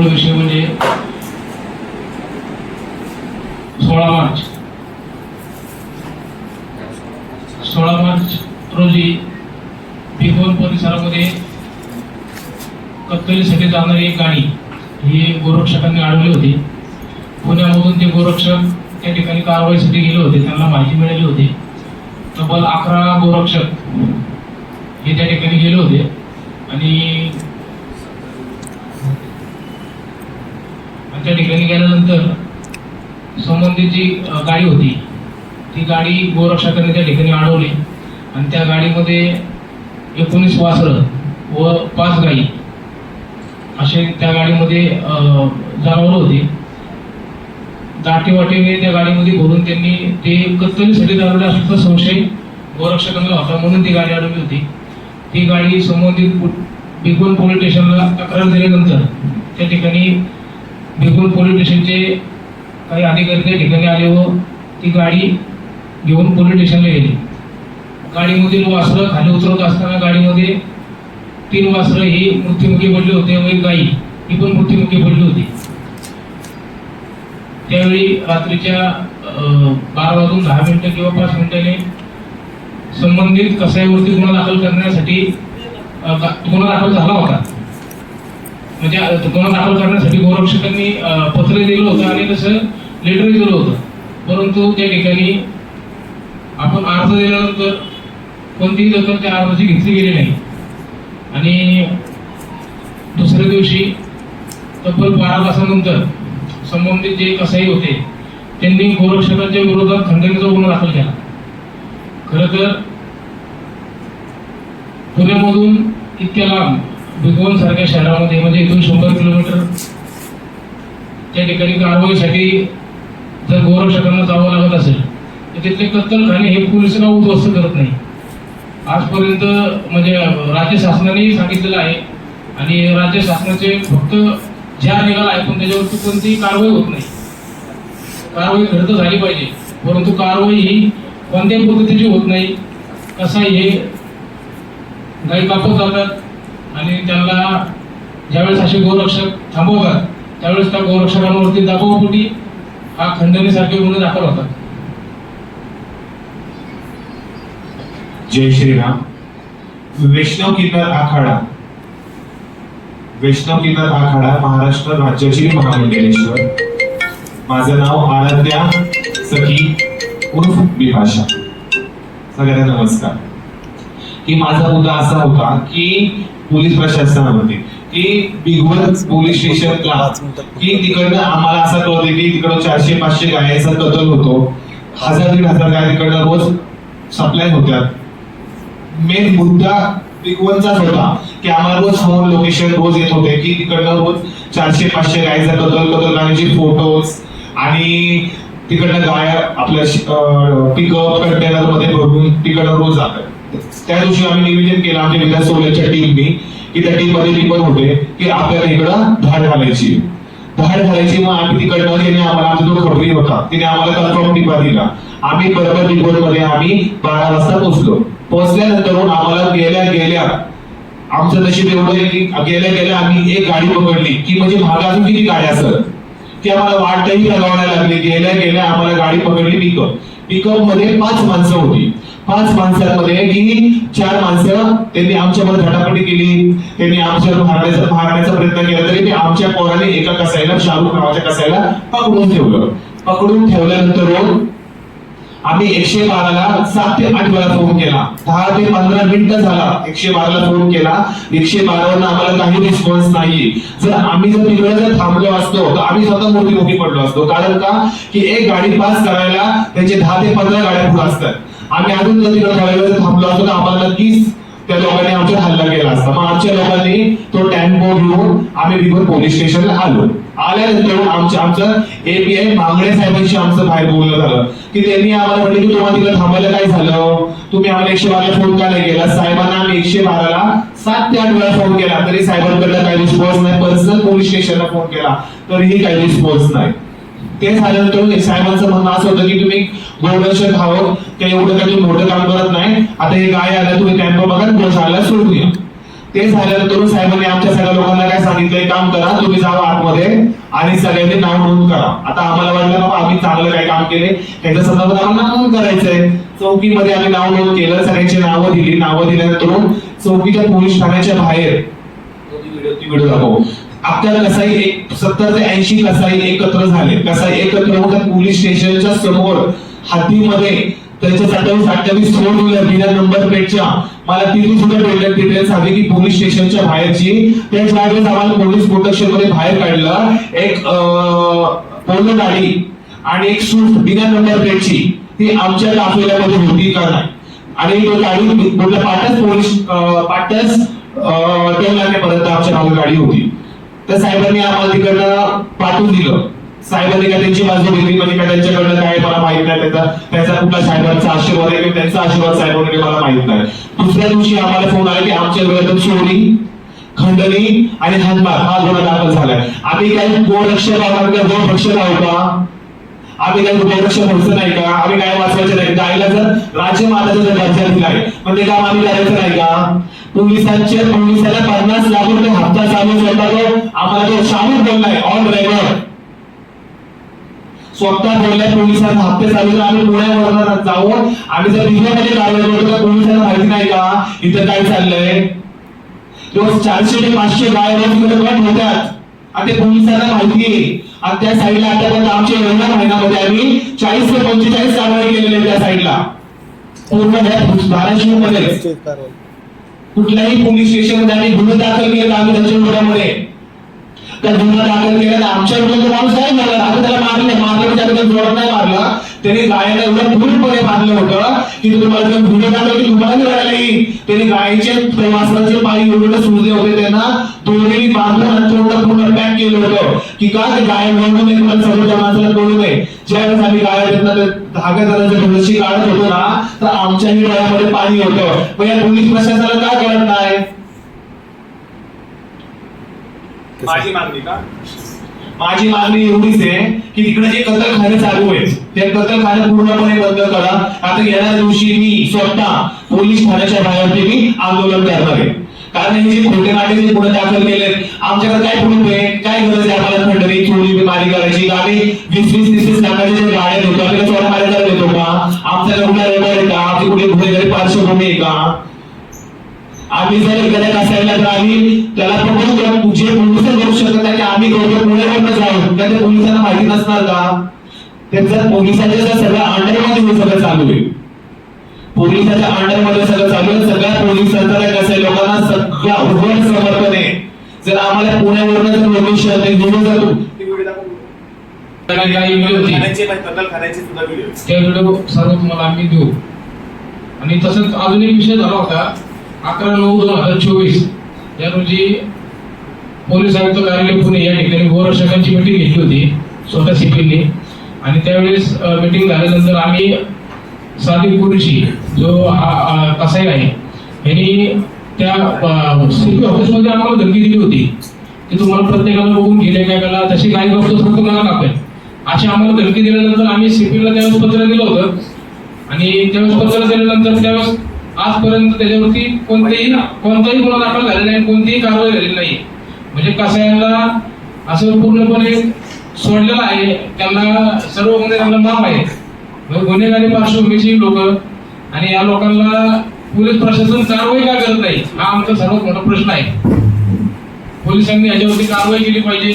मूळ विषय म्हणजे सोळा मार्च. सोळा मार्च रोजी भिगवण परिसरामध्ये कत्तलीसाठी जाणारी एक गाडी ही गोरक्षकांनी अडवली होती. पुण्यामधून ते गोरक्षक त्या ठिकाणी कारवाईसाठी गेले होते. त्यांना माहिती मिळाली होती. तब्बल अकरा गोरक्षक हे त्या ठिकाणी गेले होते. आणि त्या ठिकाणी गेल्यानंतर संबंधित जी गाडी होती ती गाडी गोरक्षकांनी त्या ठिकाणी अडवली. आणि त्या गाडीमध्ये एकोणीस वासरं व पाच गाई असे त्या गाडीमध्ये जनावरं होती. दाटीवाटीने त्या गाडीमध्ये भरून त्यांनी ते कत्तलीसाठी दारुडे असल्याचा संशय गोरक्षकांना होता म्हणून ती गाडी अडवली होती. ती गाडी संबंधित बिगवन पोलीस स्टेशनला तक्रार दिल्यानंतर त्या ठिकाणी बेगुल पोलीस स्टेशनचे काही अधिकारी त्या ठिकाणी आले व ती गाडी घेऊन पोलीस स्टेशनला गेली. गाडीमधील वासरं खाली उतरवत असताना गाडीमध्ये तीन वासरं ही मृत्युमुखी पडली होते व एक गाई ही पण मृत्युमुखी पडली होती. त्यावेळी रात्रीच्या बारा वाजून दहा मिनिटं किंवा पाच मिनिटाने संबंधित कसाईवरती गुन्हा दाखल करण्यासाठी गुन्हा दाखल झाला होता. म्हणजे अं, गुन्हा दाखल करण्यासाठी गोरक्षकांनी पत्र दिलं होतं आणि तसं लेटरही दिलं होतं. परंतु त्या ठिकाणी आपण अर्ज दिल्यानंतर कोणतीही दखल त्या अर्जाची घेतली गेली नाही. आणि दुसऱ्या दिवशी तब्बल बारा तासानंतर संबंधित जे कसाई होते त्यांनी गोरक्षकांच्या विरोधात खंडणीचा गुन्हा दाखल केला. खरं तर पुण्यामधून इतक्या लांब भिगवण सारख्या शहरामध्ये म्हणजे इथून शंभर किलोमीटर त्या ठिकाणी कारवाईसाठी जर गोरक्षकांना जावं लागत असेल तर तिथले कत्तलखाने हे पोलिसांना उद्ध्वस्त करत नाही. आजपर्यंत म्हणजे राज्य शासनाने सांगितलेलं आहे आणि राज्य शासनाचे फक्त ज्या निघाला आहे पण त्याच्यावरती कोणतीही कारवाई होत नाही. कारवाई खरं तर झाली पाहिजे परंतु कारवाई ही कोणत्याही पद्धतीची होत नाही कसा हे गाई कापत जातात आणि त्यांना ज्यावेळेस असे गोरक्षक थांबवतात त्यावेळेस त्या गोरक्षकांवरती दबावपोटी हा खंडणीसारखे गुन्हे दाखल होतात. जय श्रीराम. वैष्णव किन्नर आखाडा. वैष्णव किन्नर आखाडा महाराष्ट्र राज्याची महामंडळेश्वर माझं नाव आराध्या सखी उर्फ बिभाषा. सगळ्यांना नमस्कार. की माझा मुद्दा असा होता की पोलीस प्रशासनामध्ये की बिगवन पोलीस स्टेशनला की तिकडनं आम्हाला असं कळते की तिकडं चारशे पाचशे गायांचा कतल होतो. हजार दीड हजार गाय तिकडनं रोज सप्लाय होत्या. मेन मुद्दा बिगवनचाच होता की आम्हाला रोज फोन लोकेशन रोज येत होते की तिकडनं रोज चारशे पाचशे गायचा कतल कतल गाण्याचे फोटोज आणि तिकडनं गाय आपल्या पिकअप कंटेनरमध्ये भरून तिकडनं रोज जातात. त्या दिवशी आम्ही निवेदन केलं आमच्या विधान सोलाच्या टीमनी की त्या टीममध्ये पण होते की आपल्याला इकडं धाड घालायची धाड घालायची मग आम्ही तिकडनं त्याने आम्हाला आमचा जो खबरी होता तिने आम्हाला कन्फर्म टिपा दिला. आम्ही बरोबर रिपोर्टमध्ये आम्ही बारा वाजता पोहोचलो. पोहोचल्यानंतर आम्हाला गेल्या गेल्या आमचं नशीब एवढं की गेल्या गेल्या आम्ही एक गाडी पकडली की म्हणजे मागे अजून किती गाड्या असत की आम्हाला वाटही लगावायला लागली. गेल्या गेल्या आम्हाला गाडी पकडली पिकअप पिकअपमध्ये पाच माणसं होती. पाच माणसांमध्ये की चार माणसं त्यांनी आमच्यामध्ये झटापटी केली. त्यांनी आमच्यावर मारण्याचा मारण्याचा प्रयत्न केला. तरी ते आमच्या पोराने एका कसायला शाहरुख नावाच्या कसायला पकडून ठेवलं. पकडून ठेवल्यानंतर आम्ही एकशे बाराला सात ते आठ वेळा फोन केला. दहा ते पंधरा मिनिट झाला एकशे बाराला फोन केला. एकशे बारावर आम्हाला काही रिस्पॉन्स नाही. जर आम्ही जर तिकडे जर थांबलो असतो तर आम्ही स्वतः मोठी मोठी पडलो असतो. कारण का? की एक गाडी पास करायला त्यांचे दहा ते पंधरा गाड्या पुढे असतात. आम्ही अजून जर तिकडे जर थांबलो असतो तर आम्हाला नक्कीच त्या लोकांनी आमच्यावर हल्ला केला असता. मग आमच्या लोकांनी तो टॅम्पो घेऊन आम्ही बिगोर पोलीस स्टेशनला आलो. आल्यानंतर आमच्या आमचं एपीआय मांगडे साहेबांशी आमचं बाहेर बोलणं झालं. की त्यांनी आम्हाला म्हटलं की तुम्हाला तिकडे थांबायला काय झालं? तुम्ही आम्हाला एकशे बाराला फोन का नाही केला? साहेबांना आम्ही एकशे बाराला सात ते आठ वेळा फोन केला. तरी साहेबांकडला काही रिस्पॉन्स नाही. पर्सनल पोलीस स्टेशनला फोन केला. तरीही काही रिस्पॉन्स नाही. ते झाल्यानंतर साहेबांचं म्हणणं असं होतं की तुम्ही गोरक्षक खावं काही एवढं काही मोठं काम करत नाही. आता हे गाय आलं तुम्ही कॅम्प बघा गोशाळेला सोडून या. ते झाल्यानंतर साहेबांनी आमच्या सगळ्या लोकांना काय सांगितलंय काम करा तुम्ही जावा आतमध्ये आणि सगळ्यांनी नाव नोंद करा. आता आम्हाला वाटलं बाबा आम्ही चांगलं काय काम केले. त्याच्या संदर्भात आम्हाला नाव नोंद करायचंय. चौकीमध्ये आम्ही नाव नोंद केलं सगळ्यांची नावं दिली. नावं दिल्यानंतर चौकीच्या पोलीस ठाण्याच्या बाहेर. व्हिडिओ दाखव आपल्याला एक सत्तर ते ऐंशी कसाई एकत्र झाले. कसाई एकत्र होऊन त्या पोलीस स्टेशनच्या समोर हातीमध्ये त्याच्या सत्तावीस अठ्ठावीस फोर व्हीलर बिना नंबर प्लेटच्या मला तिथे सुद्धा डिटेल्स हवी की पोलीस स्टेशनच्या बाहेरची. त्या ज्यावेळेस आम्हाला पोलीस प्रोटेक्शनमध्ये बाहेर काढलं. एक पोलो गाडी आणि एक सूट बिना नंबर प्लेटची ती आमच्या काफेल्यामध्ये होती का नाही? आणि तो गाडी म्हटलं पाटस पोलीस अं, पाटस टोल नाक्यापर्यंत आमच्या मागे गाडी होती. तर साहेबांनी आम्हाला तिकडनं पाठवून दिलं. साहेबांनी काय त्यांची बाजू घेतली म्हणजे काय त्यांच्याकडनं काय मला माहीत नाही त्याचा त्याचा कुठला साहेबांचा आशीर्वाद आहे त्यांचा आशीर्वाद साहेबांकडे मला माहीत नाही. दुसऱ्या दिवशी आम्हाला फोन आला की आमच्या विरोधात चोरी खंडणी आणि हातमार हा गुन्हा दाखल झालाय. आम्ही काही गोरक्षक लावणार का गोरक्षक आहोत का? आम्ही काही गोरक्षक व्हायचं नाही का? आम्ही काय वाचवायचं नाही. गायला जर राज्यमाताचा जर दर्जा दिलाय पण ते काम आम्ही करायचं नाही का? पोलिसांच्या पोलिसाला पन्नास लाख रुपये हप्ता चालू होता आम्हाला तो शामिल बोललाय ऑन रेकॉर्ड स्वतः बोलल्या पोलिसांना हप्ते चालू आम्ही पुण्यावर जाऊन आम्ही जर दिल्लीमध्ये कारवाई करतो तर पोलिसांना माहिती नाही का? इथं काय चाललंय? रोज चारशे ते पाचशे गाय रोज इकडे कट होत्यात आणि ते पोलिसांना माहिती आहे. आणि त्या साईडला आतापर्यंत आमच्या एवढ्या महिन्यामध्ये आम्ही चाळीस ते पंचेचाळीस कारवाई केलेली आहे त्या साईडला. पूर्ण धाराशिवमध्ये. कुठल्याही पोलीस स्टेशनमध्ये आम्ही गुन्हे दाखल केले आम्ही त्यांच्या विरोधामध्ये त्या गुन्हा दाखल केला आमच्या विरोधात माणूस काय झाला आता त्याला मारले मार त्याला जोरात नाही मारला. त्यांनी गायला एवढं पूर्णपणे मारलं होतं की तुम्हाला जर दाखल की तुम्हाला रडायला येईल. त्यांनी गायचे प्रवासाचे पायी एवढे सुजले होते त्यांना. दोन्ही बांधून आणि तोंड पूर्ण पॅक केलं होतं. की का ते गाय म्हणून नये मला समोरच्या माणसाला कळू नये. ज्यावेळेस आम्ही गाय त्यांना धागा जणांच्या डोळ्याशी काढत होतो ना तर आमच्याही डोळ्यामध्ये पाणी होतं. मग या पोलीस प्रशासनाला काय कळत नाही? माझी मागणी का? माझी मागणी एवढीच आहे की तिकडे जे कतलखाने चालू आहेत ते कतलखाने पूर्णपणे बंद करा. आता येणाऱ्या दिवशी मी स्वतः पोलीस ठाण्याच्या बाहेर मी आंदोलन करणार आहे. कारण हे जे खोटे नाटे जे पुढे दाखल केले आमच्याकडे काय प्रूफ आहे काय गरज आहे आम्हाला खंडणी चोरी मारी करायची? का आम्ही वीस वीस तीस तीस लाखाचे जे गाड्या देतो आम्ही चोरा मारायला देतो का आमच्याकडे कुठला रेकॉर्ड आहे का? आमची कुठे गुन्हेगारी पार्श्वभूमी आहे का? आम्ही जर एखाद्या कसायला तर आम्ही त्याला प्रपोज करू जे पोलीस करू शकत नाही ते आम्ही पुण्यावरनं जाऊन त्या त्या पोलिसांना माहिती नसणार का? ते जर पोलिसांच्या जर सगळ्या अंडरमध्ये हे सगळं चालू आहे. पोलिसाच्या अंडरमध्ये सगळं चालू आहे. सगळ्या पोलिसांचा कसं आहे लोकांना सगळा उघड समर्थन आहे जर आम्हाला पुण्यावरनं जर लोकेशन ते घेऊन त्या व्हिडिओ सर्व तुम्हाला आम्ही देऊ. आणि तसंच अजून एक विषय झाला होता. अकरा नऊ दोन हजार चोवीस या रोजी पोलीस आयुक्त कार्यालय पुणे या ठिकाणी गोरक्षकांची मिटिंग घेतली होती स्वतः सीपीने आणि त्यावेळेस मिटिंग झाल्यानंतर आम्ही सादिक कुरेशी जो हा कसाई आहे यांनी त्या सीपी ऑफिसमध्ये आम्हाला धमकी दिली होती. की तुम्हाला प्रत्येकाला बघून गेले काय करा तशी काही बघतो फक्त मला टाकेल अशी आम्हाला धमकी दिल्यानंतर आम्ही सीपीला त्यावेळेस पत्र दिलं होतं. आणि त्यावेळेस पत्र दिल्यानंतर त्यावेळेस आजपर्यंत त्याच्यावरती कोणतेही कोणताही गुन्हा दाखल झालेला नाही कोणतीही कारवाई झालेली नाही. म्हणजे कसायांना असं पूर्णपणे सोडलेलं आहे त्यांना सर्व गुन्हे त्यांना माफ आहे. गुन्हेगारी पार्श्वभूमीची लोक आणि या लोकांना पोलीस प्रशासन कारवाई का करत नाही हा आमचा सर्वात मोठा प्रश्न आहे. पोलिसांनी याच्यावरती कारवाई केली पाहिजे.